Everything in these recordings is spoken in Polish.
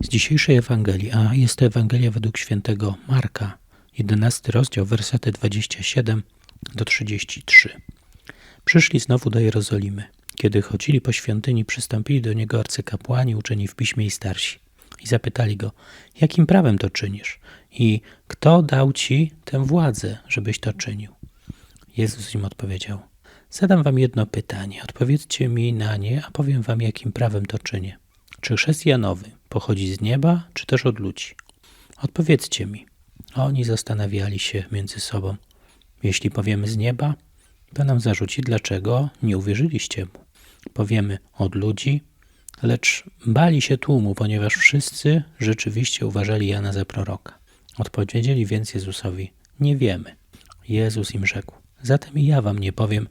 Z dzisiejszej Ewangelii, a jest to Ewangelia według świętego Marka, 11 rozdział, wersety 27 do 33. Przyszli znowu do Jerozolimy. Kiedy chodzili po świątyni, przystąpili do niego arcykapłani, uczeni w piśmie i starsi. I zapytali go, jakim prawem to czynisz? I kto dał ci tę władzę, żebyś to czynił? Jezus im odpowiedział, zadam wam jedno pytanie, odpowiedzcie mi na nie, a powiem wam, jakim prawem to czynię. Czy chrzest Janowy pochodzi z nieba, czy też od ludzi? Odpowiedzcie mi. Oni zastanawiali się między sobą. Jeśli powiemy z nieba, to nam zarzuci, dlaczego nie uwierzyliście mu. Powiemy od ludzi, lecz bali się tłumu, ponieważ wszyscy rzeczywiście uważali Jana za proroka. Odpowiedzieli więc Jezusowi: Nie wiemy. Jezus im rzekł: Zatem i ja wam nie powiem,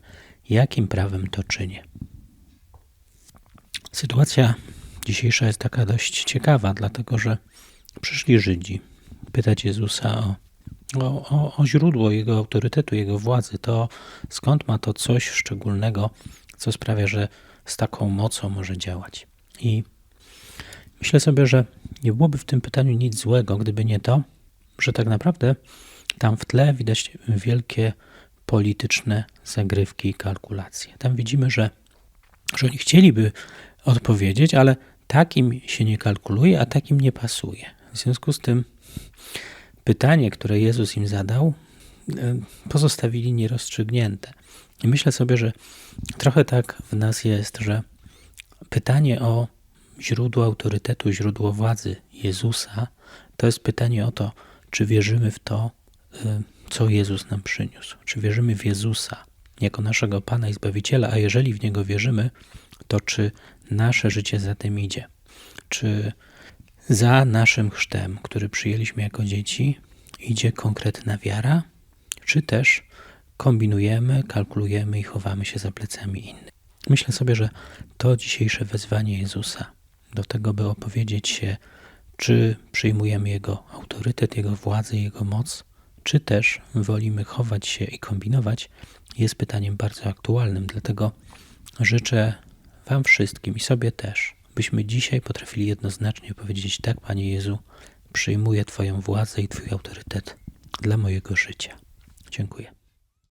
jakim prawem to czynię. Sytuacja dzisiejsza jest taka dość ciekawa, dlatego że przyszli Żydzi pytać Jezusa o, o, o, źródło jego autorytetu, jego władzy, to skąd ma to coś szczególnego, co sprawia, że z taką mocą może działać. I myślę sobie, że nie byłoby w tym pytaniu nic złego, gdyby nie to, że tak naprawdę tam w tle widać wielkie polityczne zagrywki i kalkulacje. Tam widzimy, że, że oni chcieliby odpowiedzieć, ale takim się nie kalkuluje, a takim nie pasuje. W związku z tym pytanie, które Jezus im zadał, pozostawili nierozstrzygnięte. I myślę sobie, że trochę tak w nas jest, że pytanie o źródło autorytetu, źródło władzy Jezusa, to jest pytanie o to, czy wierzymy w to, co Jezus nam przyniósł. Czy wierzymy w Jezusa jako naszego Pana i Zbawiciela, a jeżeli w Niego wierzymy, to czy nasze życie za tym idzie? Czy za naszym chrztem, który przyjęliśmy jako dzieci, idzie konkretna wiara, czy też kombinujemy, kalkulujemy i chowamy się za plecami innych? Myślę sobie, że to dzisiejsze wezwanie Jezusa do tego, by opowiedzieć się, czy przyjmujemy Jego autorytet, Jego władzę, Jego moc, czy też wolimy chować się i kombinować, jest pytaniem bardzo aktualnym. Dlatego życzę Wam wszystkim i sobie też, byśmy dzisiaj potrafili jednoznacznie powiedzieć: Tak, Panie Jezu, przyjmuję Twoją władzę i Twój autorytet dla mojego życia. Dziękuję.